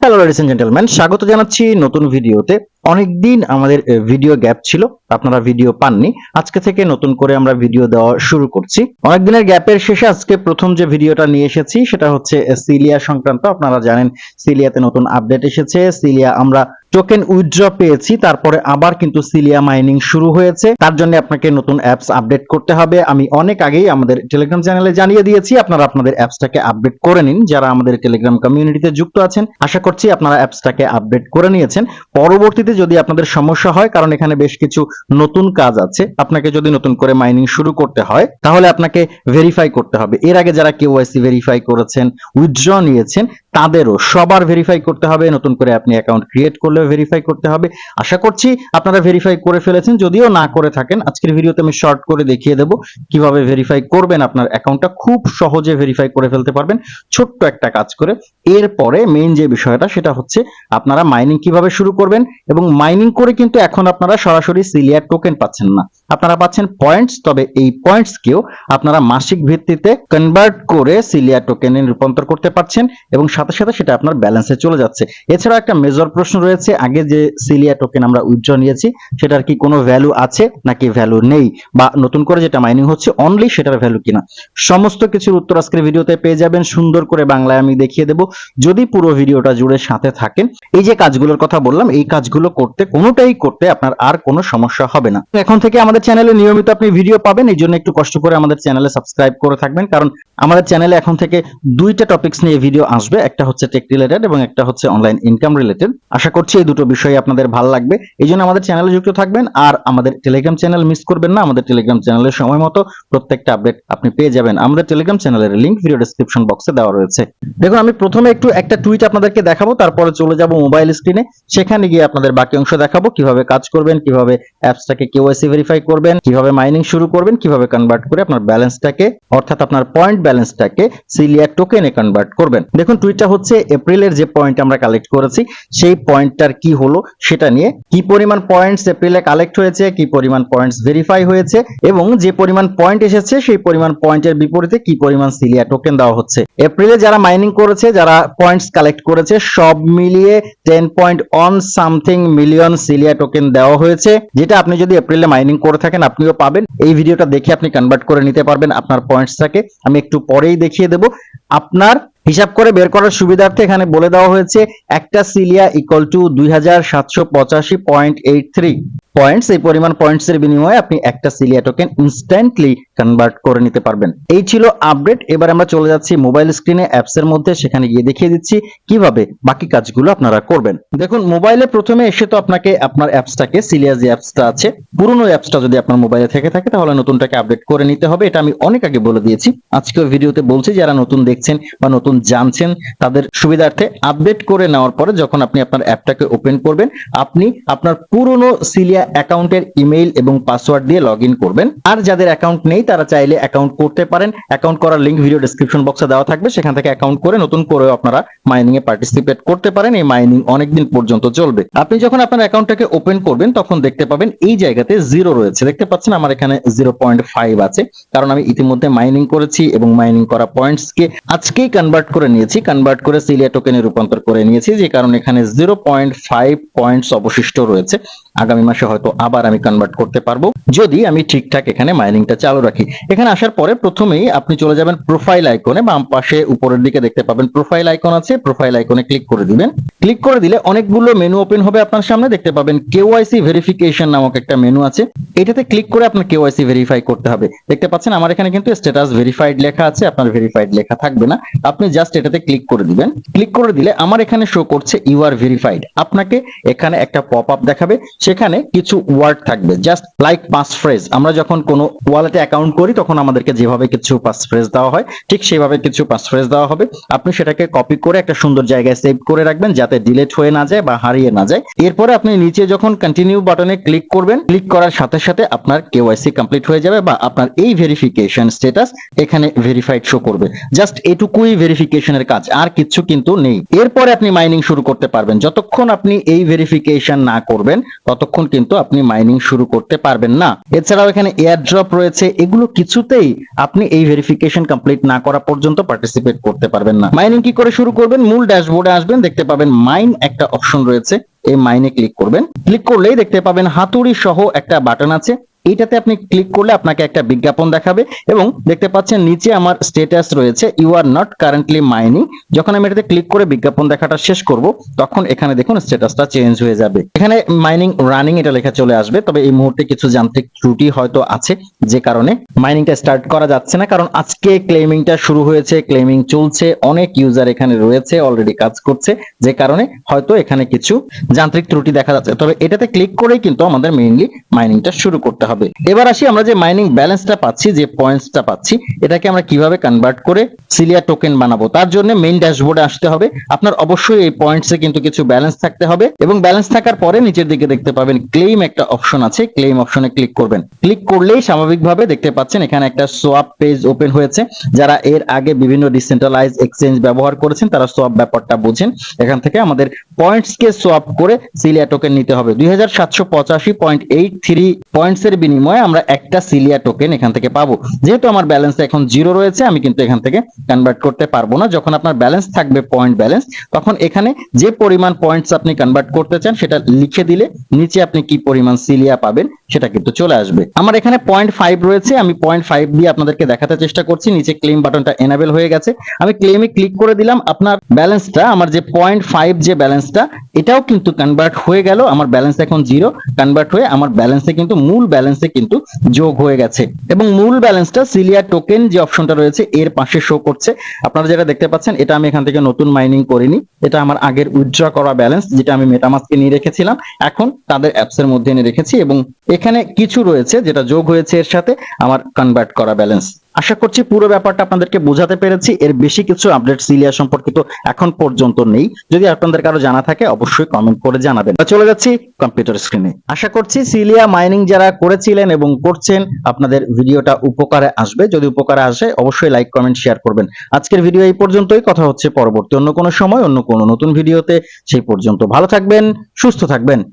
Hello ladies and gentleman স্বাগত জানাচ্ছি নতুন ভিডিওতে। অনেকদিন আমাদের ভিডিও গ্যাপ ছিল, আপনারা ভিডিও পাননি। আজকে থেকে নতুন করে আমরা ভিডিও দেওয়া শুরু করছি। অনেকদিনের গ্যাপের শেষে আজকে প্রথম যে ভিডিওটা নিয়ে এসেছি, সেটা হচ্ছে সিলিয়া সংক্রান্ত। আপনারা জানেন, সিলিয়াতে নতুন আপডেট এসেছে। সিলিয়া আমরা টোকেন উইথড্র পেয়েছি, তারপরে আবার কিন্তু সিলিয়া মাইনিং শুরু হয়েছে। তার জন্য আপনাকে নতুন অ্যাপস আপডেট করতে হবে। আমি অনেক আগেই আমাদের টেলিগ্রাম চ্যানেলে জানিয়ে দিয়েছি, আপনারা আপনাদের অ্যাপসটাকে আপডেট করে নিন। যারা আমাদের টেলিগ্রাম কমিউনিটিতে যুক্ত আছেন, আশা করছি আপনারা অ্যাপসটাকে আপডেট করে নিয়েছেন। পরবর্তীতে যদি আপনাদের সমস্যা হয়, কারণ এখানে বেশ কিছু নতুন কাজ আছে, আপনাকে যদি নতুন করে মাইনিং শুরু করতে হয়, তাহলে আপনাকে ভেরিফাই করতে হবে। এর আগে যারা কেওয়াইসি ভেরিফাই করেছেন উইথড্র নিয়েছেন তাদেরও সবার ভেরিফাই করতে হবে, নতুন করে আপনি অ্যাকাউন্ট ক্রিয়েট করলেও ভেরিফাই করতে হবে। আশা করছি আপনারা ভেরিফাই করে ফেলেছেন, যদিও না করে থাকেন। আজকের ভিডিওতে আমি শর্ট করে দেখিয়ে দেবো কীভাবে ভেরিফাই করবেন আপনার অ্যাকাউন্টটা খুব সহজে ভেরিফাই করে ফেলতে পারবেন। ছোট্ট একটা কাজ করে। এরপরে মেইন যে বিষয়টা, সেটা হচ্ছে আপনারা মাইনিং কীভাবে শুরু করবেন এবং মাইনিং করে কিন্তু এখন আপনারা সরাসরি সিলিয়ার টোকেন পাচ্ছেন না। আপনারা পাচ্ছেন পয়েন্টস তবে এই পয়েন্টস কেও আপনারা মাসিক ভিত্তিতে কনভার্ট করে সিলিয়ার টোকেনে রূপান্তর করতে পারছেন এবং সাথে সাথে সেটা আপনার ব্যালেন্সে চলে যাচ্ছে। এছাড়া একটা মেজর প্রশ্ন রয়েছে, আগে যে সিলিয়া টোকেন আমরা উইথড্র নিয়েছি, সেটার কি কোনো ভ্যালু আছে নাকি ভ্যালু নেই? বা নতুন করে যেটা মাইনিং হচ্ছে অনলি সেটার ভ্যালু কিনা? সমস্ত কিছুর উত্তর আজকের ভিডিওতে পেয়ে যাবেন। সুন্দর করে বাংলায় আমি দেখিয়ে দেব। যদি পুরো ভিডিওটা জুড়ে সাথে থাকেন, এই যে কাজগুলোর কথা বললাম, এই কাজগুলো করতে, কোনোটাই করতে আপনার আর কোনো সমস্যা হবে না। এখন থেকে আমাদের চ্যানেলে নিয়মিত আপনি ভিডিও পাবেন, এই জন্য একটু কষ্ট করে আমাদের চ্যানেলে সাবস্ক্রাইব করে থাকবেন, কারণ আমাদের চ্যানেলে এখন থেকে দুইটা টপিকস নিয়ে ভিডিও আসবে, একটা হচ্ছে টেক রিলেটেড এবং একটা হচ্ছে অনলাইন ইনকাম রিলেটেড আশা করছি এই দুটো বিষয় আপনাদের ভালো লাগবে, এই জন্য আমাদের চ্যানেলে যুক্ত থাকবেন, আর আমাদের টেলিগ্রাম চ্যানেল মিস করবেন না, আমাদের টেলিগ্রাম চ্যানেলের সময় মতো প্রত্যেকটা আপডেট আপনি পেয়ে যাবেন। আমাদের টেলিগ্রাম চ্যানেলের লিংক ভিডিও ডেসক্রিপশন বক্সে দেওয়া রয়েছে। দেখুন, আমি প্রথমে একটু একটা টুইট আপনাদেরকে দেখাবো, তারপরে চলে যাব মোবাইল স্ক্রিনে সেখানে গিয়ে আপনাদের বাকি অংশ দেখাবো, কীভাবে কাজ করবেন, কীভাবে অ্যাপসটাকে কেওয়াইসি ভেরিফাই করবেন, কীভাবে মাইনিং শুরু করবেন, কীভাবে কনভার্ট করে আপনার ব্যালেন্সটাকে অর্থাৎ আপনার পয়েন্ট ব্যালেন্সটাকে সিলিয়া টোকেনে কনভার্ট করবেন। দেখুন টুইটটা হচ্ছে এপ্রিলের যে পয়েন্ট আমরা কালেক্ট করেছি, সেই পয়েন্টটার কি হলো সেটা নিয়ে কি পরিমাণ পয়েন্টস এপ্রিলে কালেক্ট হয়েছে, কি পরিমাণ পয়েন্টস ভেরিফাই হয়েছে, এবং যে পরিমাণ পয়েন্ট এসেছে, সেই পরিমাণ পয়েন্টের বিপরীতে কি পরিমাণ সিলিয়া টোকেন দেওয়া হচ্ছে। এপ্রিলে যারা মাইনিং করেছে, যারা পয়েন্টস কালেক্ট করেছে, সব মিলিয়ে ten point on something million cilia token দেওয়া হয়েছে, যেটা আপনি যদি এপ্রিলে মাইনিং করে থাকেন, আপনিও পাবেন। এই ভিডিওটা দেখে আপনি কনভার্ট করে নিতে পারবেন আপনার পয়েন্টসটাকে আমি একটু পরেই দেখিয়ে দেব। আপনার হিসাব করে বের করার সুবিধার্থে এখানে বলে দেওয়া হয়েছে, একটা সিলিয়া ইকুয়াল টু দুই হাজার সাতশো পঁচাশি পয়েন্টস এই পরিমাণ পয়েন্টস এর বিনিময়ে আপনি একটা সিলিয়া টোকেন ইনস্ট্যান্টলি কনভার্ট করে নিতে পারবেন। এই ছিল আপডেট এবার আমরা চলে যাচ্ছি মোবাইল স্ক্রিনে অ্যাপস এর মধ্যে। সেখানে গিয়ে দেখিয়ে দিচ্ছি কীভাবে বাকি কাজগুলো আপনারা করবেন। দেখুন মোবাইলে প্রথমে এসে তো আপনাকে আপনার অ্যাপসটাকে সিলিয়া যে অ্যাপসটা আছে, পুরনো অ্যাপসটা যদি আপনার মোবাইলে থেকে থাকে, তাহলে নতুনটাকে আপডেট করে নিতে হবে। এটা আমি অনেক আগে বলে দিয়েছি। আজকেও ভিডিওতে বলছি, যারা নতুন দেখছেন বা নতুন জানছেন তাদের সুবিধার্থে আপডেট করে নেওয়ার পরে যখন আপনি আপনার অ্যাপটাকে ওপেন করবেন, আপনি আপনার পুরনো সিলিয়া অ্যাকাউন্টের ইমেইল এবং পাসওয়ার্ড দিয়ে লগ করবেন। আর যাদের অ্যাকাউন্ট নেই, তারা চাইলে অ্যাকাউন্ট করতে পারেন। অ্যাকাউন্ট করার লিংক ভিডিও ডেসক্রিপশন বক্সে দেওয়া থাকবে। সেখান থেকে অ্যাকাউন্ট করে নতুন করে আপনারা মাইনিং এ পার্টিসিপেট করতে পারেন। এই মাইনিং অনেকদিন পর্যন্ত চলবে। আপনি যখন আপনার অ্যাকাউন্টটাকে ওপেন করবেন, তখন দেখতে পাবেন এই জায়গাতে জিরো রয়েছে। দেখতে পাচ্ছেন আমার এখানে জিরো পয়েন্ট ফাইভ আছে। কারণ আমি ইতিমধ্যে মাইনিং করেছি এবং মাইনিং করা পয়েন্টস কে আজকেই কনভার্ট করে নিয়েছি। কনভার্ট করে সিলিয়া টোকেনে রূপান্তর করে নিয়েছি। যে কারণে এখানে জিরো পয়েন্ট ফাইভ পয়েন্টস অবশিষ্ট রয়েছে। আগামী মাসে হয়তো আবার আমি কনভার্ট করতে পারব। যদি আমি ঠিকঠাক এখানে মাইনিংটা চালু রাখি। এখানে আসার পরে প্রথমেই আপনি চলে যাবেন প্রোফাইল আইকনে বাম পাশে উপরের দিকে দেখতে পাবেন প্রোফাইল আইকন আছে। প্রোফাইল আইকনে ক্লিক করে দিবেন। ক্লিক করে দিলে অনেকগুলো মেনু ওপেন হবে আপনার সামনে। দেখতে পাবেন কেওয়াইসি ভেরিফিকেশন নামক একটা মেনু আছে। এটাতে ক্লিক করে আপনার কেওয়াইসি ভেরিফাই করতে হবে। দেখতে পাচ্ছেন আমার এখানে কিন্তু স্ট্যাটাস ভেরিফাইড লেখা আছে, আপনার ভেরিফাইড লেখা থাকবে না। আপনি জাস্ট এটাতে ক্লিক করে দিবেন। ক্লিক করে দিলে আমার এখানে শো করছে ইউ আর ভেরিফাইড আপনাকে এখানে একটা পপ আপ দেখাবে। সেখানে কিছু ওয়ার্ড থাকবে। জাস্ট লাইক পাস ফ্রেজ আমরা যখন কোনো ওয়ালেটে অ্যাকাউন্ট করি, তখন আমাদেরকে যেভাবে কিছু পাস ফ্রেজ দেওয়া হয়, ঠিক সেভাবে কিছু পাস ফ্রেজ দেওয়া হবে। আপনি সেটাকে কপি করে একটা সুন্দর জায়গায় সেভ করে রাখবেন, যাতে ডিলেট হয়ে না যায় বা হারিয়ে না যায়। এরপরে আপনি নিচে যখন কন্টিনিউ বাটনে ক্লিক করবেন ক্লিক করার সাথে সাথে আপনার কেওয়াইসি কমপ্লিট হয়ে যাবে বা আপনার এই ভেরিফিকেশন স্ট্যাটাস এখানে ভেরিফাইড শো করবে। জাস্ট এটুকুই ভেরিফিকেশনের কাজ, আর কিছু কিন্তু নেই। এরপরে আপনি মাইনিং শুরু করতে পারবেন। যতক্ষণ আপনি এই ভেরিফিকেশন না করবেন ততক্ষণ কিন্তু আপনি মাইনিং শুরু করতে পারবেন না। এছাড়াও এখানে এয়ার ড্রপ রয়েছে, এগুলো কিছুতেই আপনি এই ভেরিফিকেশন কমপ্লিট না করা পর্যন্ত পার্টিসিপেট করতে পারবেন না। মাইনিং কি করে শুরু করবেন? মূল ড্যাশবোর্ডে আসবেন, দেখতে পাবেন মাইন একটা অপশন রয়েছে, এই মাইনে ক্লিক করবেন। ক্লিক করলেই দেখতে পাবেন হাতুড়ি সহ একটা বাটন আছে এইটাতে আপনি ক্লিক করলে আপনাকে একটা বিজ্ঞাপন দেখাবে এবং দেখতে পাচ্ছেন নিচে আমার স্ট্যাটাস রয়েছে you are not currently mining যখন আমি এটাতে ক্লিক করে বিজ্ঞাপন দেখাটা শেষ করব, তখন এখানে দেখুন স্ট্যাটাসটা চেঞ্জ হয়ে যাবে। এখানে মাইনিং রানিং এটা লেখা চলে আসবে, তবে এই মুহূর্তে কিছু যান্ত্রিক ত্রুটি হয়তো আছে, যে কারণে মাইনিংটা স্টার্ট করা যাচ্ছে না, কারণ আজকে ক্লেমিংটা শুরু হয়েছে ক্লেমিং চলছে, অনেক ইউজার এখানে রয়েছে অলরেডি কাজ করছে, যে কারণে হয়তো এখানে কিছু যান্ত্রিক ত্রুটি দেখা যাচ্ছে। তবে এটাতে ক্লিক করেই কিন্তু আমাদের মেইনলি মাইনিংটা শুরু করতে হবে। এবার আসি আমরা যে মাইনিং ব্যালেন্সটা পাচ্ছি, যে পয়েন্টসটা পাচ্ছি, এটাকে আমরা কীভাবে কনভার্ট করে সিলিয়া টোকেন বানাবো, তার জন্য মেইন ড্যাশবোর্ডে আসতে হবে। আপনার অবশ্যই এই পয়েন্টসে কিন্তু কিছু ব্যালেন্স থাকতে হবে এবং ব্যালেন্স থাকার পরে নিচের দিকে দেখতে পাবেন ক্লেম একটা অপশন আছে ক্লেম অপশনে ক্লিক করবেন। ক্লিক করলেই স্বাভাবিকভাবে দেখতে পাচ্ছেন এখানে একটা সোয়াপ পেজ ওপেন হয়েছে। যারা এর আগে বিভিন্ন ডিসেন্ট্রালাইজ এক্সচেঞ্জ ব্যবহার করেছেন, তারা সোয়াপ ব্যাপারটা বুঝেন। এখান থেকে আমাদের পয়েন্টস কে সোয়াপ করে সিলিয়া টোকেন নিতে হবে। দুই পয়েন্টস এর বিনিময়ে আমরা একটা সিলিয়া টোকেন এখান থেকে পাবো। যেহেতু আমার ব্যালেন্স এখন জিরো রয়েছে, আমি কিন্তু এখান থেকে কনভার্ট করতে পারব না। যখন আপনার ব্যালেন্স থাকবে পয়েন্ট ব্যালেন্স তখন এখানে যে পরিমাণ পয়েন্টস আপনি কনভার্ট করতে চান, সেটা লিখে দিলে নিচে আপনি কি পরিমাণ সিলিয়া পাবেন, সেটা কিন্তু চলে আসবে। আমার এখানে পয়েন্ট ফাইভ রয়েছে, আমি পয়েন্ট ফাইভ দিয়ে আপনাদেরকে দেখাতে চেষ্টা করছি। নিচে ক্লেম বাটনটা এনাবেল হয়ে গেছে। আমি ক্লেমে ক্লিক করে দিলাম, আপনার ব্যালেন্সটা আমার যে পয়েন্ট ফাইভ যে ব্যালেন্সটা এটাও কিন্তু কনভার্ট হয়ে গেল। আমার ব্যালেন্স এখন জিরো কনভার্ট হয়ে আমার ব্যালেন্সে কিন্তু মূল ব্যালেন্সে কিন্তু যোগ হয়ে গেছে। এবং মূল ব্যালেন্সটা সিলিয়া টোকেন যে অপশনটা রয়েছে, এর পাশে শো করছে। আপনারা যেটা দেখতে পাচ্ছেন, এটা আমি এখান থেকে নতুন মাইনিং করিনি। এটা আমার আগের উইথড্র করা ব্যালেন্স যেটা আমি মেটামাস্কে নিয়ে রেখেছিলাম। এখন তাদের অ্যাপস এর মধ্যে এনে রেখেছি এবং এখানে কিছু রয়েছে যেটা যোগ হয়েছে এর সাথে আমার কনভার্ট করা ব্যালেন্স আশা করছি পুরো ব্যাপারটা আপনাদেরকে বোঝাতে পেরেছি। এর বেশি কিছু আপডেট সিলিয়া সম্পর্কিত এখন পর্যন্ত নেই। যদি আপনাদের কারও জানা থাকে, অবশ্যই কমেন্ট করে জানাবেন। চলে যাচ্ছি কম্পিউটার স্ক্রিনে আশা করছি সিলিয়া মাইনিং যারা করেছিলেন এবং করছেন, আপনাদের ভিডিওটা উপকারে আসবে। যদি উপকারে আসে, অবশ্যই লাইক কমেন্ট শেয়ার করবেন। আজকের ভিডিও এই পর্যন্তই। কথা হচ্ছে পরবর্তী অন্য কোনো সময়, অন্য কোনো নতুন ভিডিওতে সেই পর্যন্ত ভালো থাকবেন, সুস্থ থাকবেন।